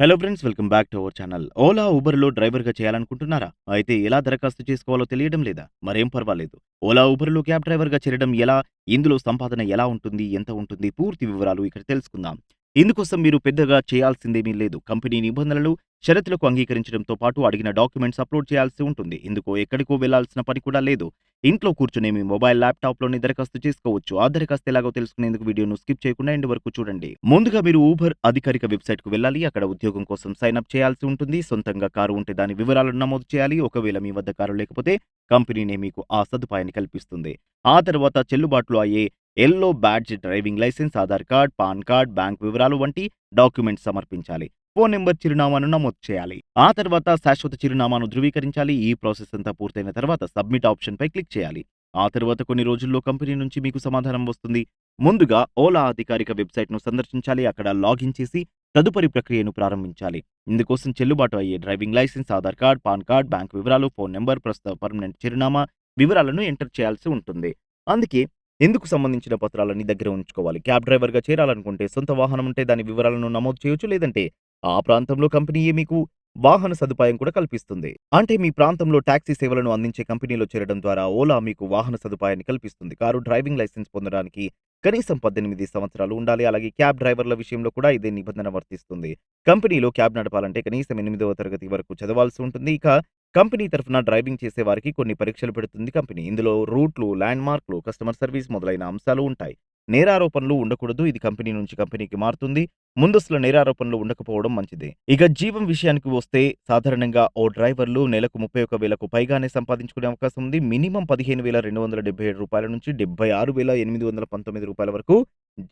Hello friends welcome back to our channel Ola ఊబర్లో డ్రైవర్గా చేయాలనుకుంటున్నారా? అయితే ఎలా దరఖాస్తు చేసుకోవాలో తెలియడం లేదా? మరేం పర్వాలేదు. ఓలా ఊబర్లో క్యాబ్ డ్రైవర్గా చేరడం ఎలా? ఇందులో సంపాదన ఎలా ఉంటుంది? ఎంత ఉంటుంది? పూర్తి వివరాలు ఇక్కడ తెలుసుకుందాం. ఇందుకోసం మీరు పెద్దగా చేయాల్సిందేమీ లేదు. కంపెనీ నిబంధనలు షరతులకు అంగీకరించడంతో పాటు అడిగిన డాక్యుమెంట్స్ అప్లోడ్ చేయాల్సి ఉంటుంది. ఇందుకు ఎక్కడికో వెళ్ళాల్సిన పని కూడా లేదు. ఇంట్లో కూర్చునే మీ మొబైల్ ల్యాప్టాప్లోని దరఖాస్తు చేసుకోవచ్చు. ఆ దరఖాస్తు ఎలాగో తెలుసుకునేందుకు వీడియోను స్కిప్ చేయకుండా ఎండ్ వరకు చూడండి. ముందుగా మీరు ఊబర్ అధికారిక వెబ్సైట్కు వెళ్ళాలి. అక్కడ ఉద్యోగం కోసం సైన్ అప్ చేయాల్సి ఉంటుంది. సొంతంగా కారు ఉంటే దాని వివరాలను నమోదు చేయాలి. ఒకవేళ మీ వద్ద కారు లేకపోతే కంపెనీనే మీకు ఆ సదుపాయాన్ని కల్పిస్తుంది. ఆ తర్వాత చెల్లుబాటులో అయ్యే yellow badge driving license Aadhaar card PAN card bank వివరాలు వంటి డాక్యుమెంట్స్ సమర్పించాలి. ఫోన్ నెంబర్ చిరునామాను నమోదు చేయాలి. ఆ తర్వాత శాశ్వత చిరునామాను ధృవీకరించాలి. ఈ ప్రాసెస్ అంతా పూర్తయిన తర్వాత సబ్మిట్ ఆప్షన్ పై క్లిక్ చేయాలి. ఆ తర్వాత కొన్ని రోజుల్లో కంపెనీ నుంచి మీకు సమాధానం వస్తుంది. ముందుగా ఓలా అధికారిక వెబ్సైట్ను సందర్శించాలి. అక్కడ లాగిన్ చేసి తదుపరి ప్రక్రియను ప్రారంభించాలి. ఇందుకోసం చెల్లుబాటు అయ్యే driving license Aadhaar card PAN card bank వివరాలు ఫోన్ నెంబర్ ప్రస్తుత పర్మనెంట్ చిరునామా వివరాలను ఎంటర్ చేయాల్సి ఉంటుంది. అందుకే ఎందుకు సంబంధించిన పత్రాలన్నీ దగ్గర ఉంచుకోవాలి? క్యాబ్ డ్రైవర్గా చేరాలనుకుంటే సొంత వాహనం ఉంటే దాని వివరాలను నమోదు చేయొచ్చు లేదంటే ఆ ప్రాంతంలో కంపెనీయే మీకు వాహన సదుపాయం కూడా కల్పిస్తుంది. అంటే మీ ప్రాంతంలో టాక్సీ సేవలను అందించే కంపెనీలో చేరడం ద్వారా ఓలా మీకు వాహన సదుపాయాన్ని కల్పిస్తుంది. కారు డ్రైవింగ్ లైసెన్స్ పొందడానికి కనీసం పద్దెనిమిది సంవత్సరాలు ఉండాలి. అలాగే క్యాబ్ డ్రైవర్ల విషయంలో కూడా ఇదే నిబంధన వర్తిస్తుంది. కంపెనీలో క్యాబ్ నడపాలంటే కనీసం ఎనిమిదవ తరగతి వరకు చదవాల్సి ఉంటుంది. ఇక కంపెనీ తరఫున డ్రైవింగ్ చేసే వారికి కొన్ని పరీక్షలు పెడుతుంది కంపెనీ. ఇందులో రూట్లు ల్యాండ్ మార్క్లు కస్టమర్ సర్వీస్ మొదలైన అంశాలు ఉంటాయి. నేరారోపణలు ఉండకూడదు. ఇది కంపెనీ నుంచి కంపెనీకి మారుతుంది. ముందస్తుల నేరారోపణలు ఉండకపోవడం మంచిది. ఇక జీవం విషయానికి వస్తే సాధారణంగా ఓ డ్రైవర్లు నెలకు ముప్పై ఒక వేలకు పైగానే సంపాదించుకునే అవకాశం ఉంది. మినిమం పదిహేను వేల రెండు వందల డెబ్బై ఏడు రూపాయల నుంచి డెబ్బై ఆరు వేల ఎనిమిది వందల పంతొమ్మిది రూపాయల వరకు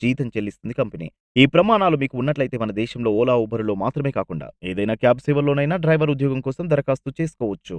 జీతం చెల్లిస్తుంది కంపెనీ. ఈ ప్రమాణాలు మీకు ఉన్నట్లయితే మన దేశంలో ఓలా ఊబర్లో మాత్రమే కాకుండా ఏదైనా క్యాబ్ సేవల్లోనైనా డ్రైవర్ ఉద్యోగం కోసం దరఖాస్తు చేసుకోవచ్చు.